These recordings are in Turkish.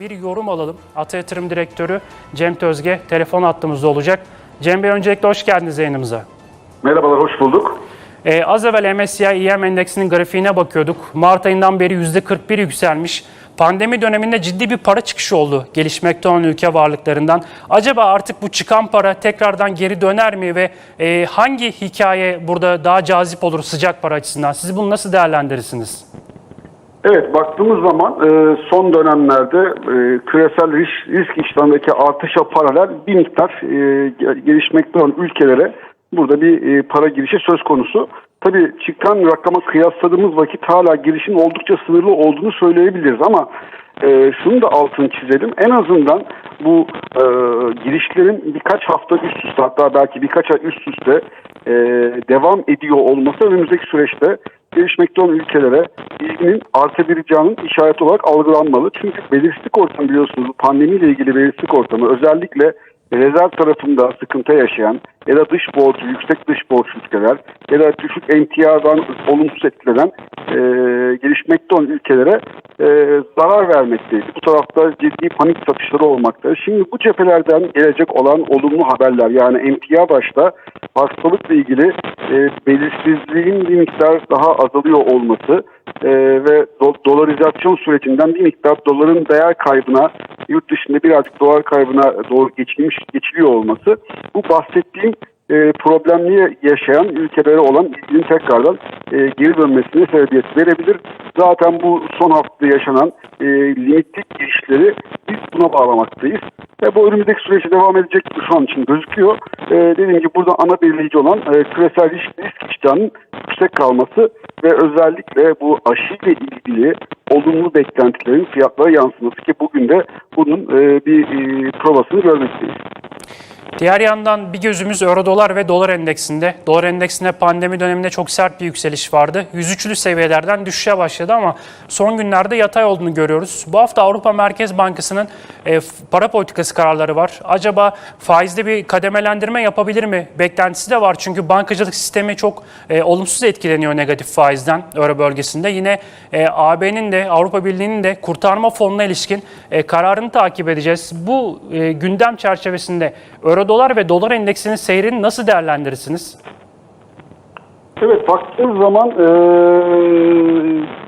Bir yorum alalım. Ata Yatırım Direktörü Cem Tözge telefon hattımızda olacak. Cem Bey öncelikle hoş geldiniz yayınımıza. Merhabalar, hoş bulduk. Ee, az evvel MSCI EM endeksinin grafiğine bakıyorduk. Mart ayından beri %41 yükselmiş. Pandemi döneminde ciddi bir para çıkışı oldu gelişmekte olan ülke varlıklarından. Acaba artık bu çıkan para tekrardan geri döner mi ve e, hangi hikaye burada daha cazip olur sıcak para açısından? Siz bunu nasıl değerlendirirsiniz? Evet, baktığımız zaman e, son dönemlerde e, küresel risk, risk işlemindeki artışa paralel bir miktar e, ge- gelişmekte olan ülkelere burada bir e, para girişi söz konusu. Tabii çıkan rakama kıyasladığımız vakit hala girişin oldukça sınırlı olduğunu söyleyebiliriz ama e, şunu da altını çizelim. En azından bu e, girişlerin birkaç hafta üst üste hatta belki birkaç ay üst üste e, devam ediyor olması önümüzdeki süreçte gelişmekte olan ülkelere ilginin artabileceğinin işareti olarak algılanmalı. Çünkü belirsizlik ortamı biliyorsunuz pandemiyle ilgili belirsizlik ortamı özellikle rezerv tarafında sıkıntı yaşayan ya da dış borcu, yüksek dış borç ülkeler ya da düşük emtiadan olumsuz etkilenen e, gelişmekte olan ülkelere e, zarar vermekteydi. Bu tarafta ciddi panik satışları olmakta. Şimdi bu cephelerden gelecek olan olumlu haberler yani emtia başta hastalıkla ilgili e, belirsizliğin bir miktar daha azalıyor olması e, ve do- dolarizasyon sürecinden bir miktar doların değer kaybına yurt dışında birazcık dolar kaybına doğru geçilmiş geçiliyor olması bu bahsettiğim e, problemli yaşayan ülkelere olan ilginin tekrardan e, geri dönmesine sebebiyet verebilir. Zaten bu son hafta yaşanan e, limitli girişleri biz buna bağlamaktayız. Ve bu önümüzdeki sürece devam edecek şu an için gözüküyor. E, dediğim gibi burada ana belirleyici olan e, küresel risk, risk iştahının yüksek kalması ve özellikle bu aşıyla ilgili olumlu beklentilerin fiyatlara yansıması ki bugün de bunun e, bir e, provasını görmekteyiz. Diğer yandan bir gözümüz euro dolar ve dolar endeksinde. Dolar endeksinde pandemi döneminde çok sert bir yükseliş vardı. 103'lü seviyelerden düşüşe başladı ama son günlerde yatay olduğunu görüyoruz. Bu hafta Avrupa Merkez Bankası'nın e, para politikası kararları var. Acaba faizde bir kademelendirme yapabilir mi? Beklentisi de var çünkü bankacılık sistemi çok e, olumsuz etkileniyor negatif faizden euro bölgesinde. Yine e, AB'nin de Avrupa Birliği'nin de kurtarma fonuna ilişkin e, kararını takip edeceğiz. Bu e, gündem çerçevesinde euro dolar ve dolar endeksinin seyrini nasıl değerlendirirsiniz? Evet baktığımız zaman e,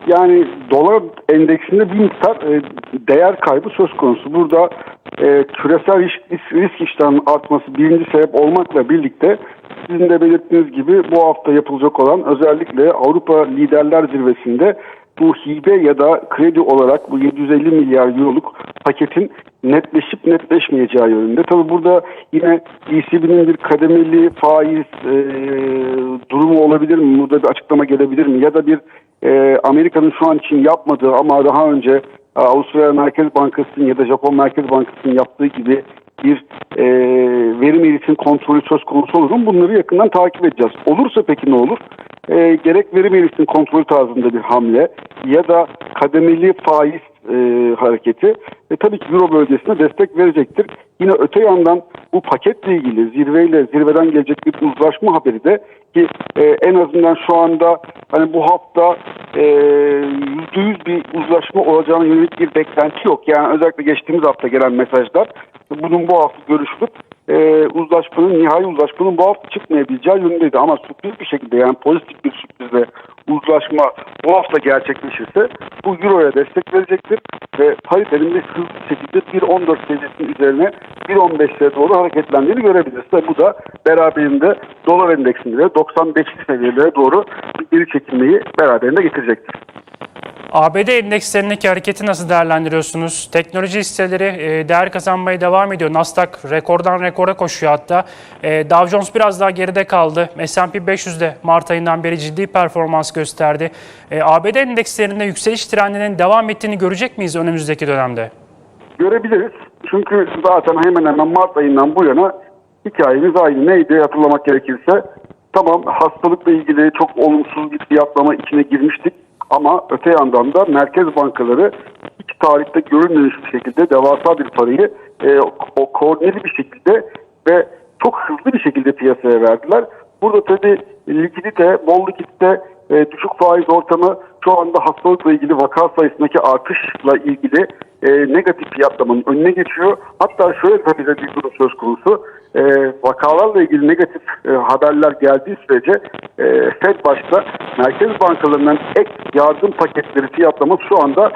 yani dolar endeksinde bir miktar e, değer kaybı söz konusu. Burada e, küresel risk, risk iştahının artması birinci sebep olmakla birlikte sizin de belirttiğiniz gibi bu hafta yapılacak olan özellikle Avrupa Liderler Zirvesi'nde bu hibe ya da kredi olarak bu 750 milyar euroluk paketin netleşip netleşmeyeceği yönünde. Tabi burada yine ECB'nin bir kademeli faiz e, durumu olabilir mi? Burada bir açıklama gelebilir mi? Ya da bir e, Amerika'nın şu an için yapmadığı ama daha önce e, Avusturya Merkez Bankası'nın ya da Japon Merkez Bankası'nın yaptığı gibi bir e, verim eğritim kontrolü söz konusu olur mu? Bunları yakından takip edeceğiz. Olursa peki ne olur? E, gerek verim eğritim kontrolü tarzında bir hamle ya da kademeli faiz e, hareketi ve tabii ki Euro bölgesine destek verecektir. Yine öte yandan bu paketle ilgili zirveyle zirveden gelecek bir uzlaşma haberi de ki e, en azından şu anda hani bu hafta e, yüzde yüz bir uzlaşma olacağına yönelik bir beklenti yok. Yani özellikle geçtiğimiz hafta gelen mesajlar bunun bu hafta görüşülüp e, uzlaşmanın nihai uzlaşmanın bu hafta çıkmayabileceği yönündeydi. Ama sürpriz bir şekilde yani pozitif bir sürprizle uzlaşma bu hafta gerçekleşirse bu Euro'ya destek verecektir ve paritenin de hızlı şekilde 1.14 seviyesinin üzerine 1.15'lere doğru hareketlendiğini görebiliriz. Tabi bu da beraberinde dolar endeksinde de 95'li seviyelere doğru bir geri çekilmeyi beraberinde getirecektir. ABD endekslerindeki hareketi nasıl değerlendiriyorsunuz? Teknoloji hisseleri e, değer kazanmaya devam ediyor. Nasdaq rekordan rekora koşuyor hatta. E, Dow Jones biraz daha geride kaldı. S&P 500 de Mart ayından beri ciddi performans gösterdi. E, ABD endekslerinde yükseliş trendinin devam ettiğini görecek miyiz önümüzdeki dönemde? Görebiliriz. Çünkü zaten hemen hemen Mart ayından bu yana hikayemiz aynı. Neydi hatırlamak gerekirse? Tamam hastalıkla ilgili çok olumsuz bir fiyatlama içine girmiştik. Ama öte yandan da merkez bankaları hiç tarihte görülmemiş bir şekilde devasa bir parayı e, o koordineli bir şekilde ve çok hızlı bir şekilde piyasaya verdiler. Burada tabii likidite, bol likidite, e, düşük faiz ortamı şu anda hastalıkla ilgili vaka sayısındaki artışla ilgili e, negatif fiyatlamanın önüne geçiyor. Hatta şöyle tabii de bir durum söz konusu. E, vakalarla ilgili negatif e, haberler geldiği sürece e, Fed başta merkez bankalarından ek yardım paketleri fiyatlaması şu anda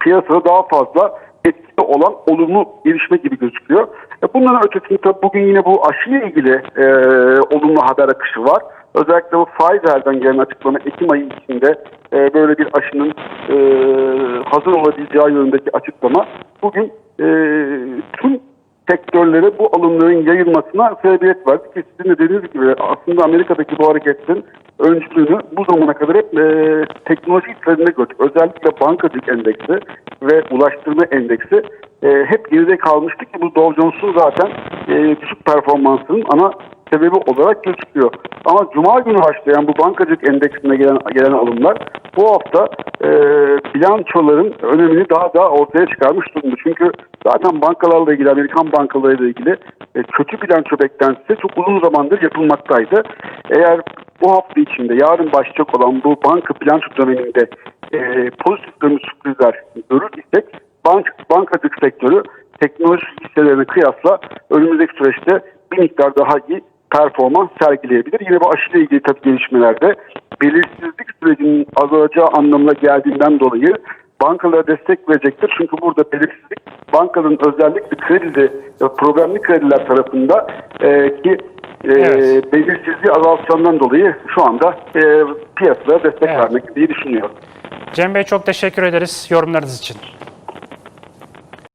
piyasada daha fazla etkili olan olumlu gelişme gibi gözüküyor. E, bunların ötesinde tabii bugün yine bu aşıyla ilgili e, olumlu haber akışı var. Özellikle bu Pfizer'den gelen açıklama Ekim ayı içinde e, böyle bir aşının e, hazır olabileceği yönündeki açıklama bugün sektörlere bu alımların yayılmasına sebebiyet verdi ki sizin de dediğiniz gibi aslında Amerika'daki bu hareketin öncülüğünü bu zamana kadar hep e, teknoloji işlerinde gördük. Özellikle bankacılık endeksi ve ulaştırma endeksi e, hep geride kalmıştı ki bu Dow Jones'un zaten e, düşük performansının ana sebebi olarak gözüküyor. Ama Cuma günü başlayan bu bankacılık endeksine gelen, gelen alımlar bu hafta e, bilançoların önemini daha da ortaya çıkarmış durumda. Çünkü zaten bankalarla ilgili, Amerikan bankalarıyla ilgili e, kötü bilanço beklentisi çok uzun zamandır yapılmaktaydı. Eğer bu hafta içinde yarın başlayacak olan bu banka bilanço döneminde e, pozitif dönüş sürprizler görür bank, bankacılık sektörü teknoloji hisselerine kıyasla önümüzdeki süreçte bir miktar daha iyi performans sergileyebilir. Yine bu aşıyla ilgili tabii gelişmelerde belirsizlik sürecinin azalacağı anlamına geldiğinden dolayı bankalara destek verecektir. Çünkü burada belirsizlik bankanın özellikle kredili, problemli krediler tarafında e, ki e, Evet. belirsizliği azaltacağından dolayı şu anda e, piyasalara destek Evet. vermek diye düşünüyor. Cem Bey çok teşekkür ederiz yorumlarınız için.